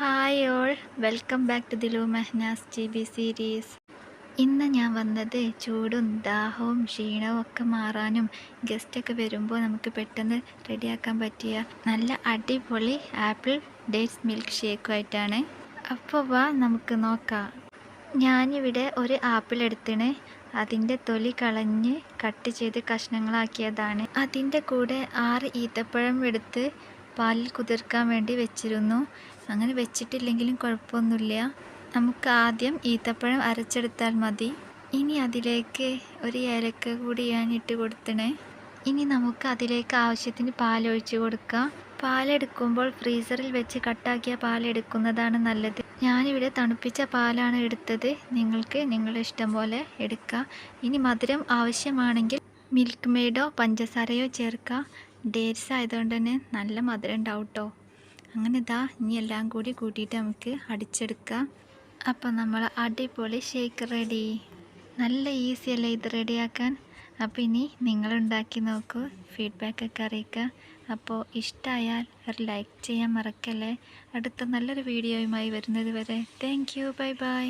Hi all welcome back to Dilu Mehnas T B series ഇന്ന് ഞാൻ വന്നത് ചൂടും ദാഹവും ക്ഷീണവും ഒക്കെ മാറാനും ഗസ്റ്റൊക്കെ വരുമ്പോൾ നമുക്ക് പെട്ടെന്ന് റെഡിയാക്കാൻ പറ്റിയ നല്ല അടിപൊളി ആപ്പിൾ ഡേറ്റ്സ് മിൽക്ക് ഷേക്കുമായിട്ടാണ് അപ്പോൾ വാ നമുക്ക് നോക്കാം. ഞാനിവിടെ ഒരു ആപ്പിൾ എടുത്തിന് അതിന്റെ തൊലി കളഞ്ഞ് കട്ട് ചെയ്ത് കഷ്ണങ്ങളാക്കിയതാണ്. അതിന്റെ കൂടെ ആറ് ഈത്തപ്പഴം എടുത്ത് പാലിൽ കുതിർക്കാൻ വേണ്ടി വെച്ചിരുന്നു. അങ്ങനെ വെച്ചിട്ടില്ലെങ്കിലും കുഴപ്പമൊന്നുമില്ല. നമുക്ക് ആദ്യം ഈത്തപ്പഴം അരച്ചെടുത്താൽ മതി. ഇനി അതിലേക്ക് ഒരു ഏലക്ക കൂടി ഞാൻ ഇട്ട് കൊടുത്തണേ. ഇനി നമുക്ക് അതിലേക്ക് ആവശ്യത്തിന് പാലൊഴിച്ച് കൊടുക്കാം. പാലെടുക്കുമ്പോൾ ഫ്രീസറിൽ വെച്ച് കട്ടാക്കിയ പാലെടുക്കുന്നതാണ് നല്ലത്. ഞാനിവിടെ തണുപ്പിച്ച പാലാണ് എടുത്തത്. നിങ്ങൾക്ക് നിങ്ങളുടെ ഇഷ്ടം പോലെ എടുക്കാം. ഇനി മധുരം ആവശ്യമാണെങ്കിൽ മിൽക്ക് മെയ്ഡോ പഞ്ചസാരയോ ചേർക്കാം. ഡേറ്റ്സ് ആയതുകൊണ്ട് തന്നെ നല്ല മധുരം ഉണ്ടാവും കേട്ടോ അങ്ങനെ ഇതാ ഇനി എല്ലാം കൂടി കൂട്ടിയിട്ട് നമുക്ക് അടിച്ചെടുക്കാം. അപ്പോൾ നമ്മൾ അടിപൊളി ഷേക്ക് റെഡി. നല്ല ഈസി അല്ലേ ഇത് റെഡിയാക്കാൻ? അപ്പോൾ ഇനി നിങ്ങളുണ്ടാക്കി നോക്കൂ ഫീഡ്ബാക്കൊക്കെ അറിയിക്കുക അപ്പോൾ ഇഷ്ടമായാൽ ഒരു ലൈക്ക് ചെയ്യാൻ മറക്കല്ലേ. അടുത്ത നല്ലൊരു വീഡിയോയുമായി വരുന്നത് വരെ. Thank you bye bye.